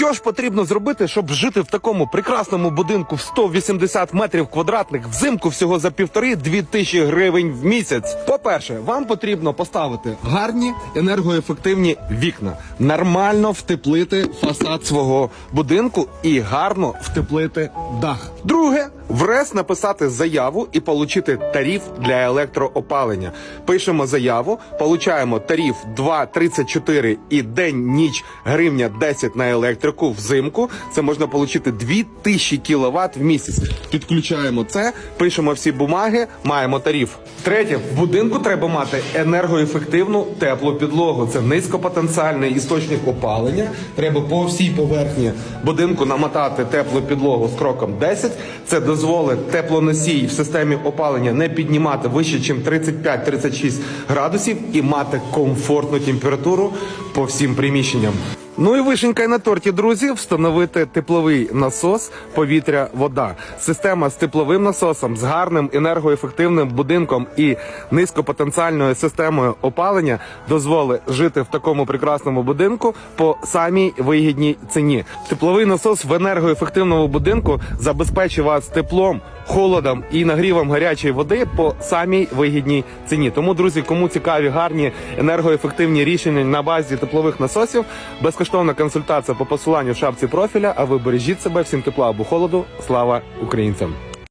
Що ж потрібно зробити, щоб жити в такому прекрасному будинку в 180 метрів квадратних взимку всього за півтори-дві тисячі гривень в місяць? По-перше, вам потрібно поставити гарні енергоефективні вікна, нормально втеплити фасад свого будинку і гарно втеплити дах. Друге, в РЕС написати заяву і отримати тариф для електроопалення. Пишемо заяву, получаємо тариф 2,34 і день ніч гривня 10 на електрику взимку. Це можна отримати 2000 кВт в місяць. Підключаємо це, пишемо всі бумаги, маємо тариф. Третє, в будинку треба мати енергоефективну теплу підлогу. Це низькопотенціальний істочник опалення. Треба по всій поверхні будинку намотати теплу підлогу з кроком 10. Це дозволить теплоносій в системі опалення не піднімати вище, ніж 35-36 градусів і мати комфортну температуру по всім приміщенням. Ну і вишенька на торті, друзі, встановити тепловий насос повітря-вода. Система з тепловим насосом, з гарним енергоефективним будинком і низькопотенціальною системою опалення дозволить жити в такому прекрасному будинку по самій вигідній ціні. Тепловий насос в енергоефективному будинку забезпечить вас теплом, холодом і нагрівом гарячої води по самій вигідній ціні. Тому, друзі, кому цікаві гарні енергоефективні рішення на базі теплових насосів, безкоштовна консультація по посиланню в шапці профіля. А ви бережіть себе всім тепла або холоду. Слава українцям!